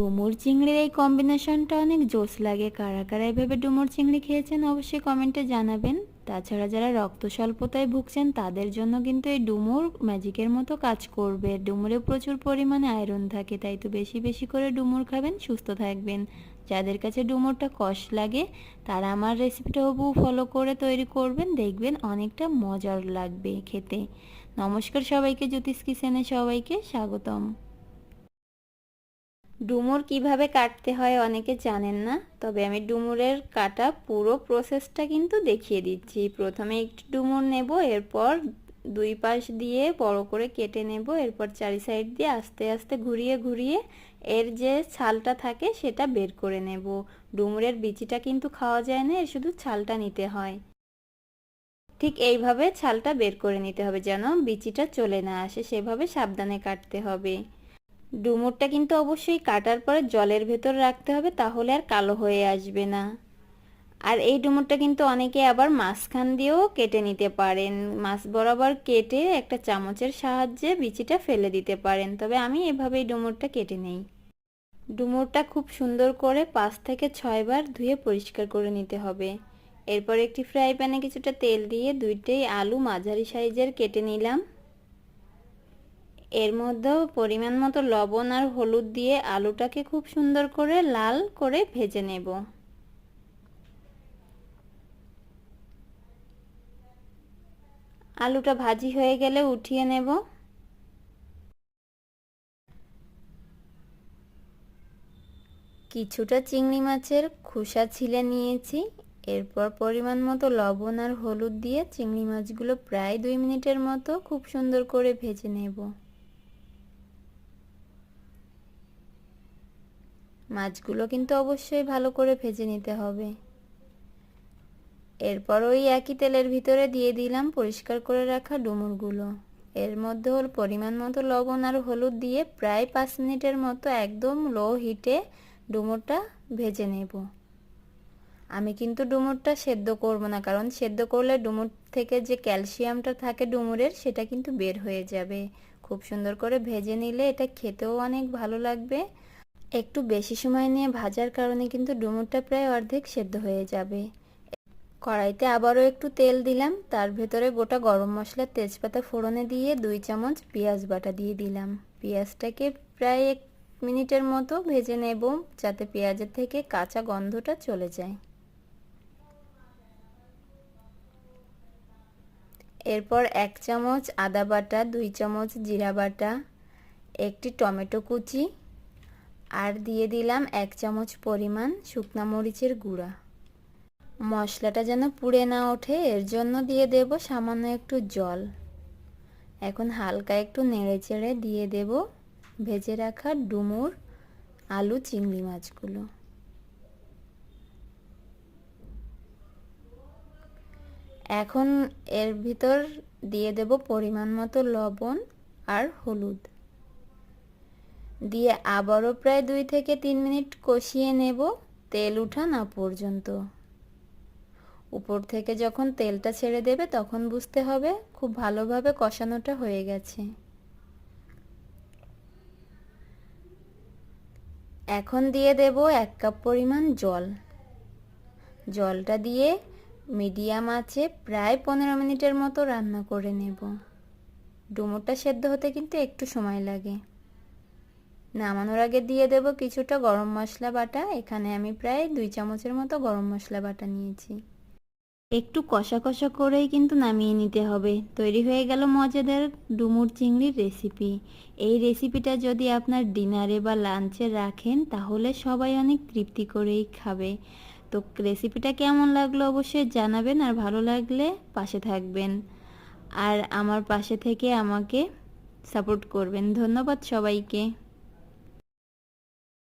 ডুমুর চিংড়ির এই কম্বিনেশনটা অনেক জোস লাগে। কারা কারা এভাবে ডুমুর চিংড়ি খেয়েছেন অবশ্যই কমেন্টে জানাবেন। তাছাড়া যারা রক্ত স্বল্পতায় ভুগছেন, তাদের জন্য কিন্তু এই ডুমুর ম্যাজিকের মতো কাজ করবে। ডুমুরে প্রচুর পরিমাণে আয়রন থাকে, তাই তো বেশি বেশি করে ডুমুর খাবেন, সুস্থ থাকবেন। যাদের কাছে ডুমুরটা কষ লাগে, তারা আমার রেসিপিটা হবু ফলো করে তৈরি করবেন, দেখবেন অনেকটা মজার লাগবে খেতে। নমস্কার সবাইকে, জ্যোতিষ কিচেনে সবাইকে, স্বাগতম। ডুমুর কীভাবে কাটতে হয় অনেকে জানেন না, তবে আমি ডুমুরের কাটা পুরো প্রসেসটা কিন্তু দেখিয়ে দিচ্ছি। প্রথমে একটু ডুমুর নেব, এরপর দুই পাশ দিয়ে বড় করে কেটে নেব, এরপর চারি সাইড দিয়ে আস্তে আস্তে ঘুরিয়ে ঘুরিয়ে এর যে ছালটা থাকে সেটা বের করে নেব। ডুমুরের বিচিটা কিন্তু খাওয়া যায় না, এর শুধু ছালটা নিতে হয়। ঠিক এইভাবে ছালটা বের করে নিতে হবে যেন বিচিটা চলে না আসে, সেভাবে সাবধানে কাটতে হবে। ডুমুরটা কিন্তু অবশ্যই কাটার পরে জলের ভেতর রাখতে হবে, তাহলে আর কালো হয়ে আসবে না। আর এই ডুমুরটা কিন্তু অনেকে আবার মাঝখান দিয়েও কেটে নিতে পারেন। মাছ বরাবর কেটে একটা চামচের সাহায্যে বিচিটা ফেলে দিতে পারেন, তবে আমি এভাবেই ডুমুরটা কেটে নেই। ডুমুরটা খুব সুন্দর করে পাঁচ থেকে ছয়বার ধুয়ে পরিষ্কার করে নিতে হবে। এরপর একটি ফ্রাই প্যানে কিছুটা তেল দিয়ে দুইটাই আলু মাঝারি সাইজের কেটে নিলাম। এর মধ্যেও পরিমাণ মতো লবণ আর হলুদ দিয়ে আলুটাকে খুব সুন্দর করে লাল করে ভেজে নেব। আলুটা ভাজি হয়ে গেলে উঠিয়ে নেব। কিছুটা চিংড়ি মাছের খোসা ছিলে নিয়েছি। এরপর পরিমাণ মতো লবণ আর হলুদ দিয়ে চিংড়ি মাছগুলো প্রায় দুই মিনিটের মতো খুব সুন্দর করে ভেজে নেব। মাছগুলো কিন্তু অবশ্যই ভালো করে ভেজে নিতে হবে। এরপর ওই একই তেলের ভিতরে দিয়ে দিলাম পরিষ্কার করে রাখা ডুমুরগুলো। এর মধ্যে হল পরিমাণ মতো লবণ আর হলুদ দিয়ে প্রায় পাঁচ মিনিটের মতো একদম লো হিটে ডুমুরটা ভেজে নেব। আমি কিন্তু ডুমুরটা সেদ্ধ করব না, কারণ সেদ্ধ করলে ডুমুর থেকে যে ক্যালসিয়ামটা থাকে ডুমুরের, সেটা কিন্তু বের হয়ে যাবে। খুব সুন্দর করে ভেজে নিলে এটা খেতেও অনেক ভালো লাগবে। একটু বেশি সময় নিয়ে ভাজার কারণে কিন্তু ডুমুরটা প্রায় অর্ধেক সেদ্ধ হয়ে যাবে। কড়াইতে আবারও একটু তেল দিলাম, তার ভেতরে গোটা গরম মশলা তেজপাতা ফোড়নে দিয়ে দুই চামচ পেঁয়াজ বাটা দিয়ে দিলাম। পেঁয়াজটাকে প্রায় এক মিনিটের মতো ভেজে নেব, যাতে পেঁয়াজের থেকে কাঁচা গন্ধটা চলে যায়। এরপর এক চামচ আদা বাটা, দুই চামচ জিরা বাটা, একটি টমেটো কুচি আর দিয়ে দিলাম এক চামচ পরিমাণ শুকনা মরিচের গুঁড়া। মশলাটা যেন পুড়ে না ওঠে, এর জন্য দিয়ে দেব সামান্য একটু জল। এখন হালকা একটু নেড়ে চেড়ে দিয়ে দেব ভেজে রাখা ডুমুর আলু চিংড়ি মাছগুলো। এখন এর ভিতর দিয়ে দেব পরিমাণ মতো লবণ আর হলুদ। দিয়ে আবারও প্রায় দুই থেকে তিন মিনিট কষিয়ে নেব তেল উঠা না পর্যন্ত। উপর থেকে যখন তেলটা ছেড়ে দেবে তখন বুঝতে হবে খুব ভালোভাবে কষানোটা হয়ে গেছে। এখন দিয়ে দেব এক কাপ পরিমাণ জল। জলটা দিয়ে মিডিয়াম আছে প্রায় পনেরো মিনিটের মতো রান্না করে নেব। ডুমুরটা সেদ্ধ হতে কিন্তু একটু সময় লাগে। নামানোর আগে দিয়ে দেব কিছুটা গরম মশলা বাটা। এখানে আমি প্রায় দুই চামচের মতো গরম মশলা বাটা নিয়েছি। একটু কষা কষা করেই কিন্তু নামিয়ে নিতে হবে। তৈরি হয়ে গেল মজাদার ডুমুর চিংড়ির রেসিপি। এই রেসিপিটা যদি আপনার ডিনারে বা লাঞ্চে রাখেন, তাহলে সবাই অনেক তৃপ্তি করেই খাবে। তো রেসিপিটা কেমন লাগল অবশ্যই জানাবেন আর ভালো লাগলে পাশে থাকবেন। আর আমার পাশে থেকে আমাকে সাপোর্ট করবেন। ধন্যবাদ সবাইকে।